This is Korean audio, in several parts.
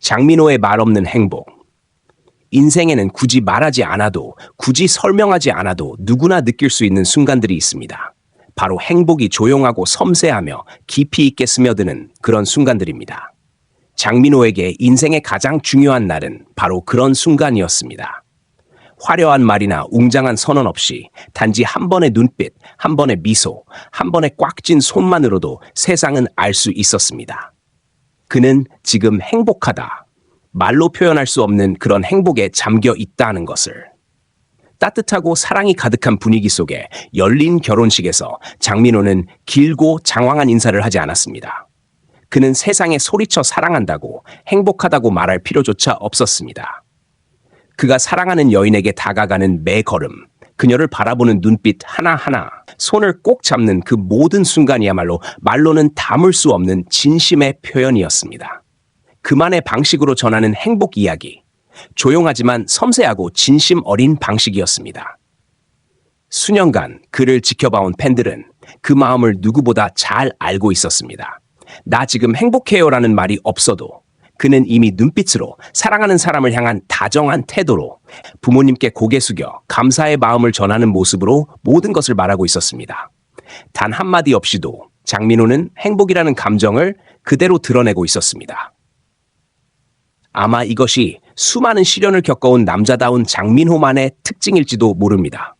장민호의 말 없는 행복. 인생에는 굳이 말하지 않아도, 굳이 설명하지 않아도 누구나 느낄 수 있는 순간들이 있습니다. 바로 행복이 조용하고 섬세하며 깊이 있게 스며드는 그런 순간들입니다. 장민호에게 인생의 가장 중요한 날은 바로 그런 순간이었습니다. 화려한 말이나 웅장한 선언 없이 단지 한 번의 눈빛, 한 번의 미소, 한 번의 꽉쥔 손만으로도 세상은 알 수 있었습니다. 그는 지금 행복하다. 말로 표현할 수 없는 그런 행복에 잠겨 있다는 것을. 따뜻하고 사랑이 가득한 분위기 속에 열린 결혼식에서 장민호는 길고 장황한 인사를 하지 않았습니다. 그는 세상에 소리쳐 사랑한다고 행복하다고 말할 필요조차 없었습니다. 그가 사랑하는 여인에게 다가가는 매 걸음, 그녀를 바라보는 눈빛 하나하나, 손을 꼭 잡는 그 모든 순간이야말로 말로는 담을 수 없는 진심의 표현이었습니다. 그만의 방식으로 전하는 행복 이야기, 조용하지만 섬세하고 진심 어린 방식이었습니다. 수년간 그를 지켜봐온 팬들은 그 마음을 누구보다 잘 알고 있었습니다. 나 지금 행복해요라는 말이 없어도 그는 이미 눈빛으로 사랑하는 사람을 향한 다정한 태도로 부모님께 고개 숙여 감사의 마음을 전하는 모습으로 모든 것을 말하고 있었습니다. 단 한마디 없이도 장민호는 행복이라는 감정을 그대로 드러내고 있었습니다. 아마 이것이 수많은 시련을 겪어온 남자다운 장민호만의 특징일지도 모릅니다.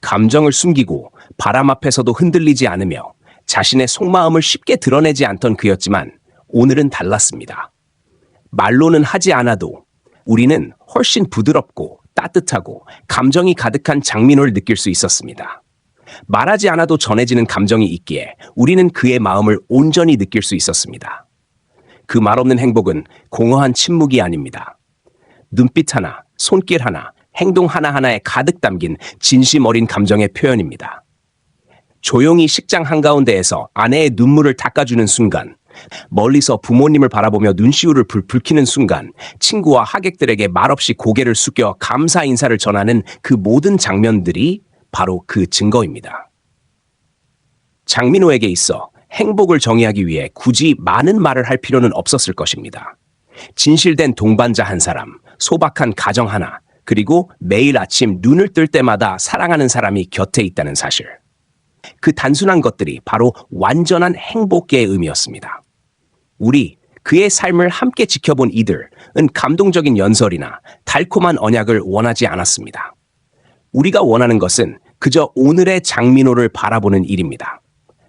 감정을 숨기고 바람 앞에서도 흔들리지 않으며 자신의 속마음을 쉽게 드러내지 않던 그였지만 오늘은 달랐습니다. 말로는 하지 않아도 우리는 훨씬 부드럽고 따뜻하고 감정이 가득한 장민호를 느낄 수 있었습니다. 말하지 않아도 전해지는 감정이 있기에 우리는 그의 마음을 온전히 느낄 수 있었습니다. 그 말 없는 행복은 공허한 침묵이 아닙니다. 눈빛 하나, 손길 하나, 행동 하나하나에 가득 담긴 진심 어린 감정의 표현입니다. 조용히 식장 한가운데에서 아내의 눈물을 닦아주는 순간, 멀리서 부모님을 바라보며 눈시울을 불, 붉히는 순간, 친구와 하객들에게 말없이 고개를 숙여 감사 인사를 전하는 그 모든 장면들이 바로 그 증거입니다. 장민호에게 있어 행복을 정의하기 위해 굳이 많은 말을 할 필요는 없었을 것입니다. 진실된 동반자 한 사람, 소박한 가정 하나, 그리고 매일 아침 눈을 뜰 때마다 사랑하는 사람이 곁에 있다는 사실. 그 단순한 것들이 바로 완전한 행복의 의미였습니다. 우리 그의 삶을 함께 지켜본 이들은 감동적인 연설이나 달콤한 언약을 원하지 않았습니다. 우리가 원하는 것은 그저 오늘의 장민호를 바라보는 일입니다.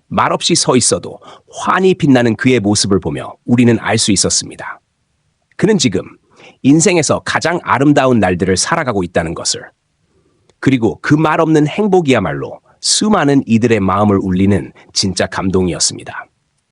말없이 서 있어도 환히 빛나는 그의 모습을 보며 우리는 알 수 있었습니다. 그는 지금 인생에서 가장 아름다운 날들을 살아가고 있다는 것을. 그리고 그 말 없는 행복이야말로 수많은 이들의 마음을 울리는 진짜 감동이었습니다.